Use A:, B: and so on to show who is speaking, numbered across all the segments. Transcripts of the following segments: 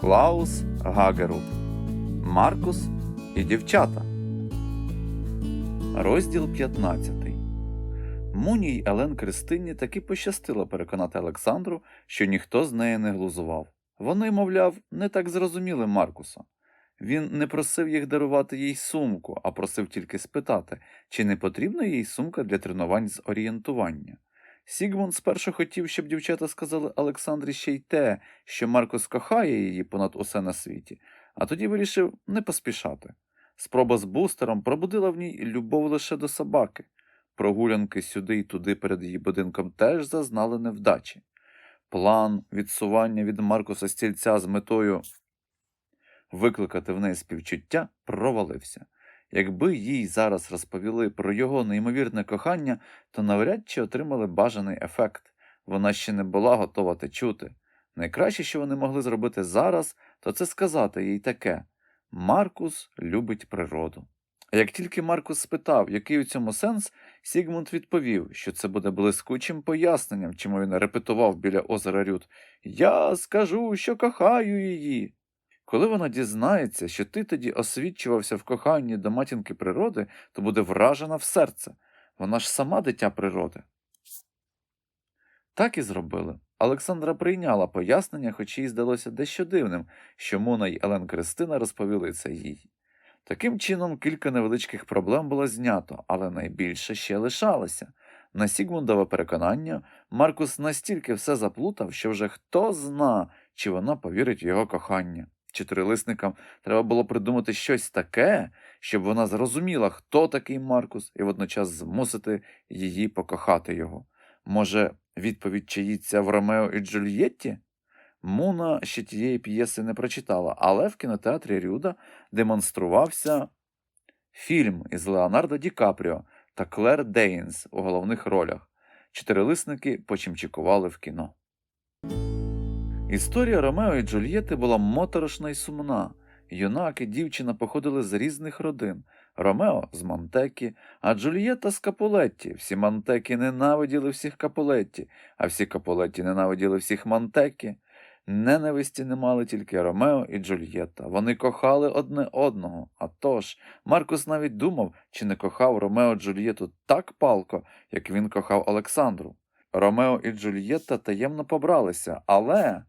A: Клаус Гагеру, Маркус і дівчата. Розділ 15. Муні й Елен Кристині таки пощастило переконати Олександру, що ніхто з неї не глузував. Вони, мовляв, не так зрозуміли Маркуса. Він не просив їх дарувати їй сумку, а просив тільки спитати, чи не потрібна їй сумка для тренувань з орієнтування. Сігмунд спершу хотів, щоб дівчата сказали Олександрі ще й те, що Маркус кохає її понад усе на світі, а тоді вирішив не поспішати. Спроба з бустером пробудила в ній любов лише до собаки. Прогулянки сюди й туди перед її будинком теж зазнали невдачі. План відсування від Маркуса стільця з метою викликати в неї співчуття провалився. Якби їй зараз розповіли про його неймовірне кохання, то навряд чи отримали бажаний ефект. Вона ще не була готова те чути. Найкраще, що вони могли зробити зараз, то це сказати їй таке Маркус любить природу. А як тільки Маркус спитав, який у цьому сенс, Сігмунд відповів, що це буде блискучим поясненням, чому він репетував біля озера Рют Я скажу, що кохаю її. Коли вона дізнається, що ти тоді освічувався в коханні до матінки природи, то буде вражена в серце. Вона ж сама дитя природи. Так і зробили. Олександра прийняла пояснення, хоч їй здалося дещо дивним, що Мона й Елен Кристина розповіли це їй. Таким чином, кілька невеличких проблем було знято, але найбільше ще лишалося. На Сігмундове переконання, Маркус настільки все заплутав, що вже хто зна, чи вона повірить в його кохання. Чотирилисникам треба було придумати щось таке, щоб вона зрозуміла, хто такий Маркус, і водночас змусити її покохати його. Може, відповідь чаїться в Ромео і Джульєтті? Муна ще тієї п'єси не прочитала, але в кінотеатрі Рюда демонструвався фільм із Леонардо Ді Капріо та Клер Дейнс у головних ролях. Чотирилисники почимчикували в кіно. Історія Ромео і Джульєти була моторошна і сумна. Юнак і дівчина походили з різних родин. Ромео з Монтекі, а Джульєта з Капулетті. Всі Монтекі ненавиділи всіх Капулетті, а всі Капулетті ненавиділи всіх Монтекі. Ненависті не мали тільки Ромео і Джульєта. Вони кохали одне одного. А тож, Маркус навіть думав, чи не кохав Ромео Джульєту так палко, як він кохав Олександру. Ромео і Джульєта таємно побралися, але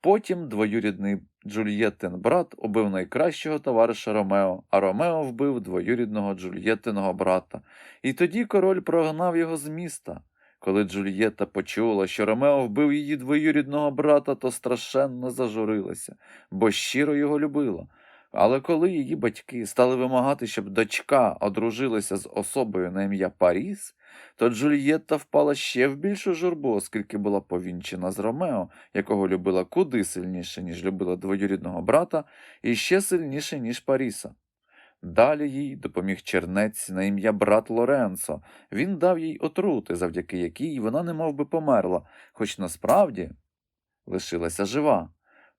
A: потім двоюрідний Джульєттин брат убив найкращого товариша Ромео, а Ромео вбив двоюрідного Джульєттиного брата. І тоді король прогнав його з міста. Коли Джульєта почула, що Ромео вбив її двоюрідного брата, то страшенно зажурилася, бо щиро його любила. Але коли її батьки стали вимагати, щоб дочка одружилася з особою на ім'я Паріс, то Джульєтта впала ще в більшу журбу, оскільки була повінчена з Ромео, якого любила куди сильніше, ніж любила двоюрідного брата, і ще сильніше, ніж Паріса. Далі їй допоміг чернець на ім'я брат Лоренцо. Він дав їй отрути, завдяки якій вона немов би померла, хоч насправді лишилася жива.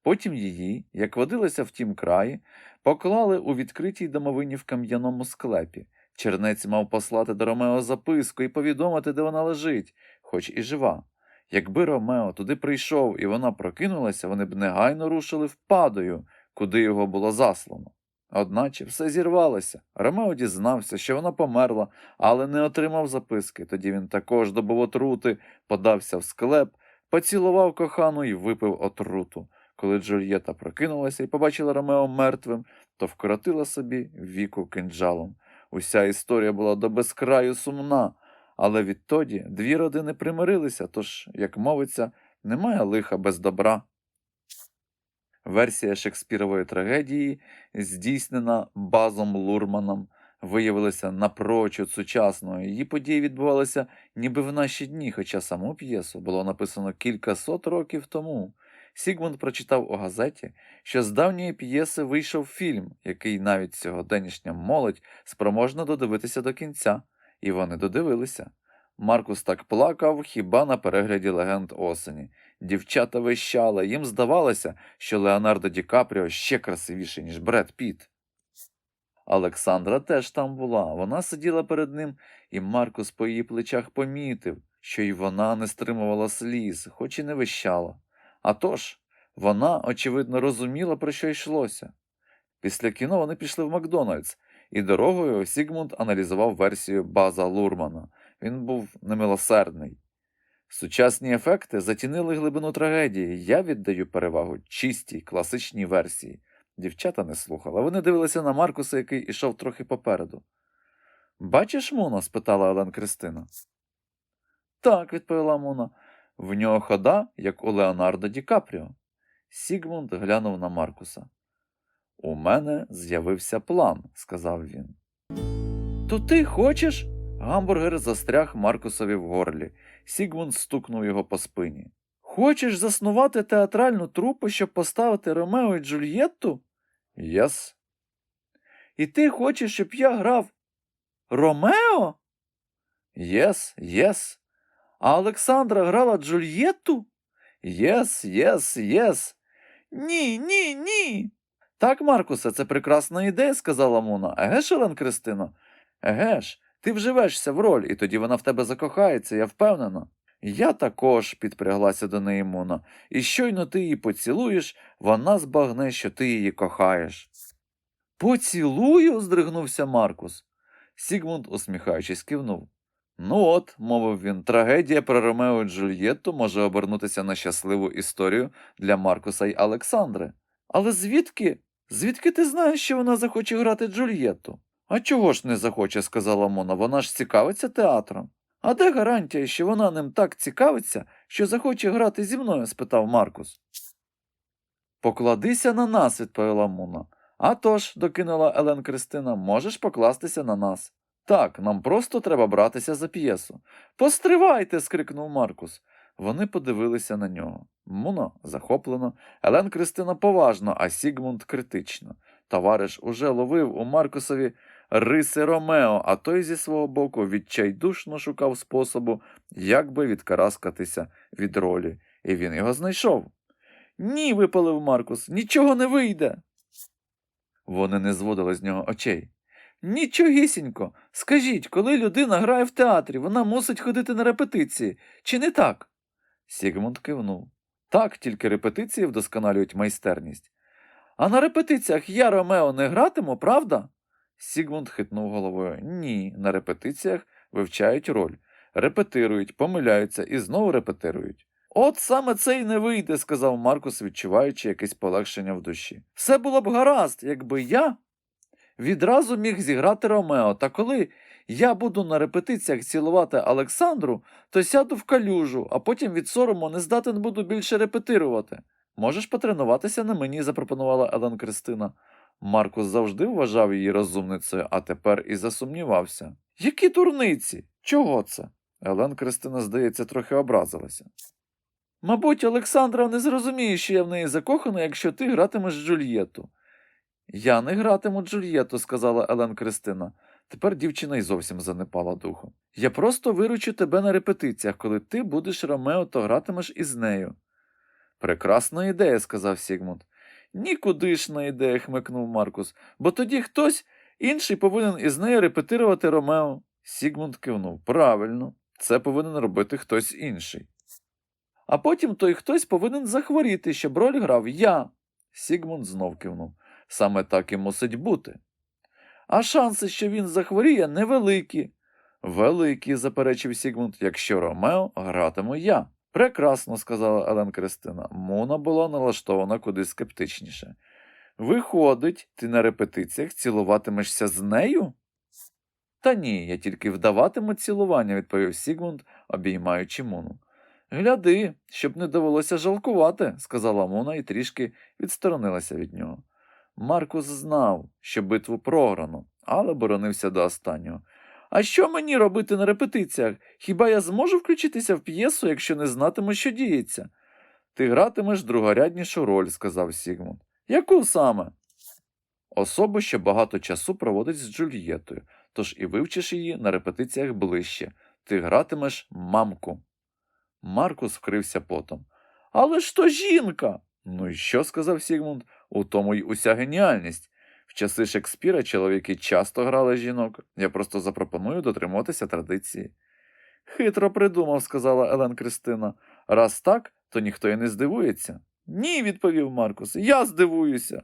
A: Потім її, як водилася в тім краї, поклали у відкритій домовині в кам'яному склепі. Чернець мав послати до Ромео записку і повідомити, де вона лежить, хоч і жива. Якби Ромео туди прийшов і вона прокинулася, вони б негайно рушили впадою, куди його було заслано. Одначе все зірвалося. Ромео дізнався, що вона померла, але не отримав записки. Тоді він також добув отрути, подався в склеп, поцілував кохану і випив отруту. Коли Джульєта прокинулася і побачила Ромео мертвим, то вкоротила собі віку кинджалом. Уся історія була до безкраю сумна, але відтоді дві родини примирилися, тож, як мовиться, немає лиха без добра. Версія Шекспірової трагедії, здійснена Базом Лурманом, виявилася напрочуд сучасною. Її події відбувалися ніби в наші дні, хоча саму п'єсу було написано кількасот років тому. Сігмунд прочитав у газеті, що з давньої п'єси вийшов фільм, який навіть сьогоденішня молодь спроможна додивитися до кінця, і вони додивилися. Маркус так плакав хіба на перегляді легенд осені. Дівчата вищали, їм здавалося, що Леонардо Ді Капріо ще красивіший, ніж Бред Піт. Олександра теж там була. Вона сиділа перед ним, і Маркус по її плечах помітив, що й вона не стримувала сліз, хоч і не вищала. А тож, Вона, очевидно, розуміла, про що йшлося. Після кіно вони пішли в Макдональдс, і дорогою Сігмунд аналізував версію База Лурмана. Він був немилосердний. Сучасні ефекти затінили глибину трагедії. Я віддаю перевагу чистій, класичній версії. Дівчата не слухали. Вони дивилися на Маркуса, який ішов трохи попереду. Бачиш, Муна? спитала Елен Кристина. Так, відповіла Муна. В нього хода, як у Леонардо Ді Капріо. Сігмунд глянув на Маркуса. У мене з'явився план, сказав він. То ти хочеш? Гамбургер застряг Маркусові в горлі. Сігмунд стукнув його по спині. Хочеш заснувати театральну трупу, щоб поставити Ромео і Джульєтту? Єс. І ти хочеш, щоб я грав Ромео? Єс, єс. А Олександра грала Джульєтту? Єс, єс, єс. Ні, ні, ні. Так, Маркусе, це прекрасна ідея, сказала Муна. Еге ж, Елен Кристино? Еге ж, ти вживешся в роль, і тоді вона в тебе закохається, я впевнена. Я також, підпряглася до неї Муна, і щойно ти її поцілуєш, вона збагне, що ти її кохаєш. Поцілую? здригнувся Маркус. Сігмунд, усміхаючись, кивнув. Ну от, мовив він, трагедія про Ромео і Джульєтту може обернутися на щасливу історію для Маркуса й Олександри. Але звідки? Звідки ти знаєш, що вона захоче грати Джульєтту? А чого ж не захоче, сказала Мона, вона ж цікавиться театром. А де гарантія, що вона ним так цікавиться, що захоче грати зі мною? спитав Маркус. Покладися на нас, відповіла Муна. «А тож», – докинула Елен Кристина, можеш покластися на нас. Так, нам просто треба братися за п'єсу. Постривайте. скрикнув Маркус. Вони подивилися на нього. Муна захоплено, Елен Кристина поважно, а Сігмунд критично. Товариш уже ловив у Маркусові риси Ромео, а той зі свого боку відчайдушно шукав способу, як би відкараскатися від ролі, і він його знайшов. Ні, випалив Маркус, нічого не вийде. Вони не зводили з нього очей. Нічогісінько. Скажіть, коли людина грає в театрі, вона мусить ходити на репетиції, чи не так? Сігмунд кивнув. Так, тільки репетиції вдосконалюють майстерність. А на репетиціях я Ромео не гратиму, правда? Сігмунд хитнув головою. Ні, на репетиціях вивчають роль, репетирують, помиляються і знову репетирують. От саме це й не вийде, сказав Маркус, відчуваючи якесь полегшення в душі. Все було б гаразд, якби я відразу міг зіграти Ромео, та коли я буду на репетиціях цілувати Олександру, то сяду в калюжу, а потім від сорому не здатен буду більше репетирувати. Можеш потренуватися на мені, запропонувала Елен Кристина. Маркус завжди вважав її розумницею, а тепер і засумнівався. Які дурниці? Чого це? Елен Кристина, здається, трохи образилася. Мабуть, Олександра не зрозуміє, що я в неї закохана, якщо ти гратимеш Джульєту. Я не гратиму Джульєту, сказала Елен Кристина. Тепер дівчина й зовсім занепала духом. Я просто виручу тебе на репетиціях, коли ти будеш Ромео, то гратимеш із нею. Прекрасна ідея, сказав Сігмунд. Нікудишна ідея, хмикнув Маркус, бо тоді хтось інший повинен із нею репетирувати Ромео. Сігмунд кивнув. Правильно, це повинен робити хтось інший. А потім той хтось повинен захворіти, щоб роль грав я. Сігмунд знов кивнув. Саме так і мусить бути. А шанси, що він захворіє, невеликі. Великі, заперечив Сігмунд, якщо Ромео гратиму я. Прекрасно, сказала Елен Кристина. Муна була налаштована куди скептичніше. Виходить, ти на репетиціях цілуватимешся з нею? Та ні, я тільки вдаватиму цілування, відповів Сігмунд, обіймаючи Муну. Гляди, щоб не довелося жалкувати, сказала Муна і трішки відсторонилася від нього. Маркус знав, що битву програно, але боронився до останнього. А що мені робити на репетиціях? Хіба я зможу включитися в п'єсу, якщо не знатиму, що діється? Ти гратимеш другоряднішу роль, сказав Сігмунд. Яку саме? Особу, що багато часу проводить з Джульєтою, тож і вивчиш її на репетиціях ближче. Ти гратимеш мамку. Маркус вкрився потом. Але ж то жінка. Ну і що? сказав Сігмунд, у тому й уся геніальність. В часи Шекспіра чоловіки часто грали жінок. Я просто запропоную дотримуватися традиції. Хитро придумав, сказала Елен Кристина. Раз так, то ніхто й не здивується. Ні, відповів Маркус, я здивуюся.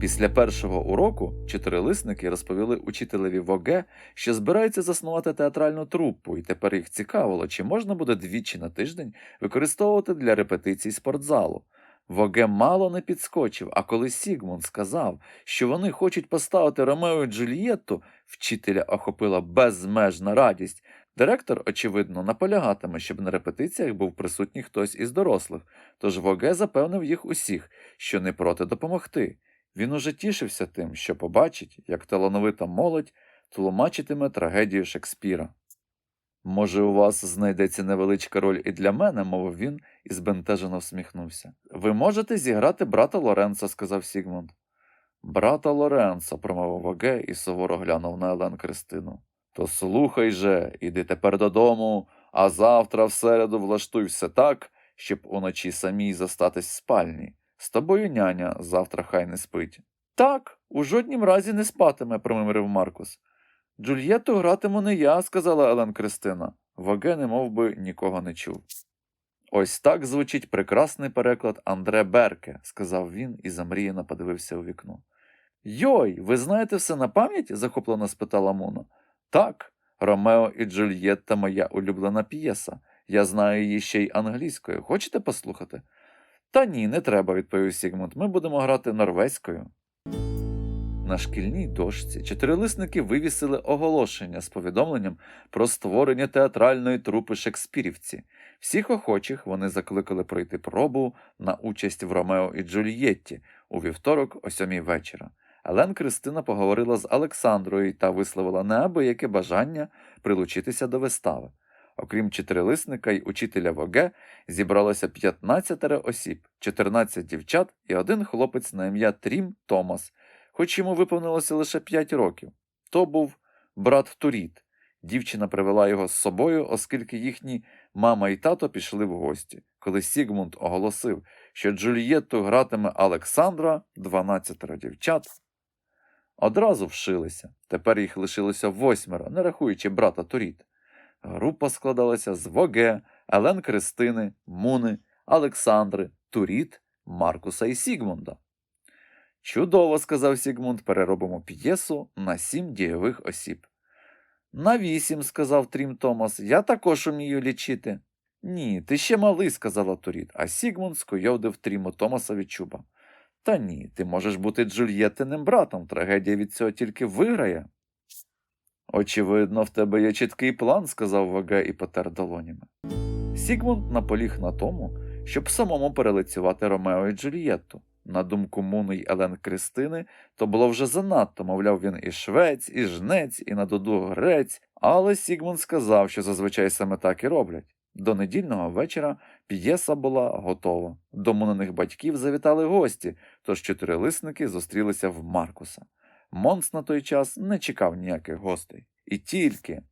A: Після першого уроку чотирилисники розповіли учителеві Воге, що збираються заснувати театральну труппу, і тепер їх цікавило, чи можна буде двічі на тиждень використовувати для репетицій спортзалу. Воге мало не підскочив, а коли Сігмунд сказав, що вони хочуть поставити Ромео і Джульєтту, вчителя охопила безмежна радість. Директор, очевидно, наполягатиме, щоб на репетиціях був присутній хтось із дорослих, тож Воге запевнив їх усіх, що не проти допомогти. Він уже тішився тим, що побачить, як талановита молодь тлумачитиме трагедію Шекспіра. Може, у вас знайдеться невеличка роль і для мене, мовив він і збентежено всміхнувся. Ви можете зіграти брата Лоренца, сказав Сігмунд. Брата Лоренца, промовив Воге і суворо глянув на Елен Кристину. То слухай же, іди тепер додому, а завтра в середу влаштуй все так, щоб уночі самій зостатись в спальні. З тобою няня завтра хай не спить. Так, у жоднім разі не спатиме, промимрив Маркус. Джульєтту гратиму не я, сказала Елен Кристина. Ваге немов би нікого не чув. Ось так звучить прекрасний переклад Андре Берке, сказав він і замріяно подивився у вікно. Йой, ви знаєте все на пам'ять? захоплено спитала Муна. Так, Ромео і Джульєтта моя улюблена п'єса. Я знаю її ще й англійською. Хочете послухати? Та ні, не треба, відповів Сігмунд. Ми будемо грати норвезькою. На шкільній дошці чотирилисники вивісили оголошення з повідомленням про створення театральної трупи Шекспірівці. Всіх охочих вони закликали пройти пробу на участь в Ромео і Джульєтті у вівторок о сьомій вечора. Елен Кристина поговорила з Олександрою та висловила неабияке бажання прилучитися до вистави. Окрім чотирилисника й учителя Воге, зібралося 15 осіб, 14 дівчат і один хлопець на ім'я Трім Томас, хоч йому виповнилося лише 5 років. То був брат Туріт. Дівчина привела його з собою, оскільки їхні мама і тато пішли в гості. Коли Сігмунд оголосив, що Джульєтту гратиме Олександра, 12 дівчат, одразу вшилися. Тепер їх лишилося восьмеро, не рахуючи брата Туріт. Група складалася з Воге, Елен Кристини, Муни, Олександри, Туріт, Маркуса і Сігмунда. Чудово, сказав Сігмунд, переробимо п'єсу на сім дійових осіб. На вісім, сказав Трім Томас, я також умію лічити. Ні, ти ще малий, сказала Туріт, а Сігмунд скуйовдив Тріму Томасові чуба. Та ні, ти можеш бути Джульєттиним братом, трагедія від цього тільки виграє. Очевидно, в тебе є чіткий план, сказав Ваге і потер долонями. Сігмунд наполіг на тому, щоб самому перелицювати Ромео і Джульєтту. На думку Муни й Елен Кристини, то було вже занадто, мовляв, він і швець, і жнець, і на дуду грець, але Сігмунд сказав, що зазвичай саме так і роблять. До недільного вечора п'єса була готова. До Муниних батьків завітали гості, тож чотирилисники зустрілися в Маркуса. Монс на той час не чекав ніяких гостей. І тільки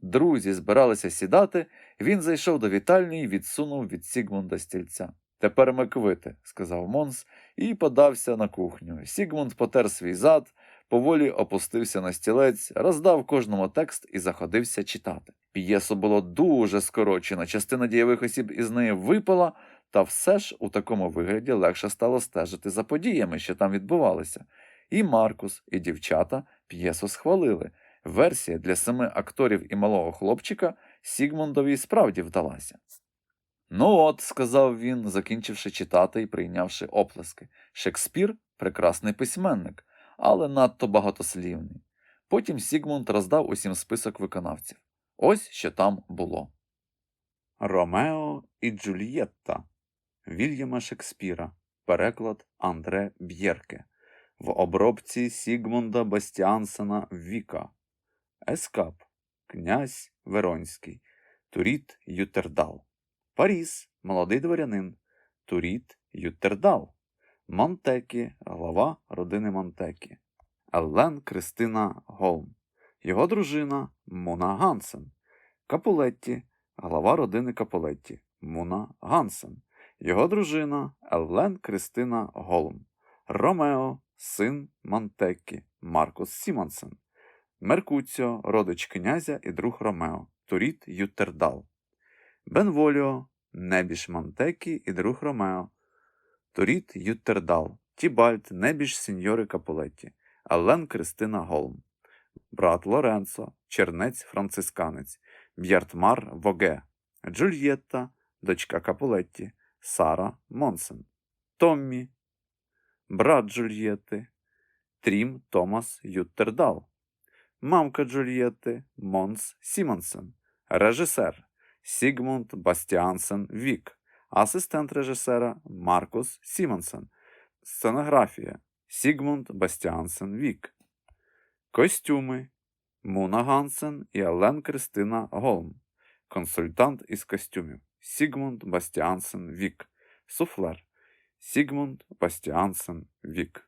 A: друзі збиралися сідати, він зайшов до вітальні і відсунув від Сігмунда стільця. Тепер ми квити, сказав Монс і подався на кухню. Сігмунд потер свій зад, поволі опустився на стілець, роздав кожному текст і заходився читати. П'єсу було дуже скорочено, частина дієвих осіб із неї випала, та все ж у такому вигляді легше стало стежити за подіями, що там відбувалися. І Маркус, і дівчата п'єсу схвалили. Версія для семи акторів і малого хлопчика Сігмундові справді вдалася. Ну от, сказав він, закінчивши читати і прийнявши оплески. Шекспір прекрасний письменник, але надто багатослівний. Потім Сігмунд роздав усім список виконавців. Ось що там було. Ромео і Джульєтта Вільяма Шекспіра. Переклад Андре Б'єрке. В обробці Сігмунда Бастіансена Віка. Ескап. Князь Веронський. Туріт Ютердал. Паріс, молодий дворянин, Туріт Юттердал, Монтекі, глава родини Монтекі, Еллен Кристина Голм, його дружина Муна Гансен, Капулетті, глава родини Капулетті, Муна Гансен, його дружина Еллен Кристина Голм, Ромео, син Монтекі, Маркус Сімонсен, Меркуціо, родич князя і друг Ромео, Туріт Юттердал. Бенволіо, Небіш Монтекі і друг Ромео, Торіт Юттердал, Тібальд Небіж Сіньори Капулетті, Ален Кристина Голм, брат Лоренцо, чернець францисканець, Б'яртмар Воге, Джульєтта, дочка Капулетті, Сара Монсен, Томмі, брат Джульєтти, Трім Томас Юттердал, мамка Джульєтти Монс Сімонсен, режисер Сігмунд Бастіансен Вік, асистент режисера Маркус Сімонсен, сценографія Сігмунд Бастіансен Вік, костюми Муна Гансен і Елен Кристина Голм, консультант із костюмів Сігмунд Бастіансен Вік, суфлер. Сігмунд Бастіансен Вік.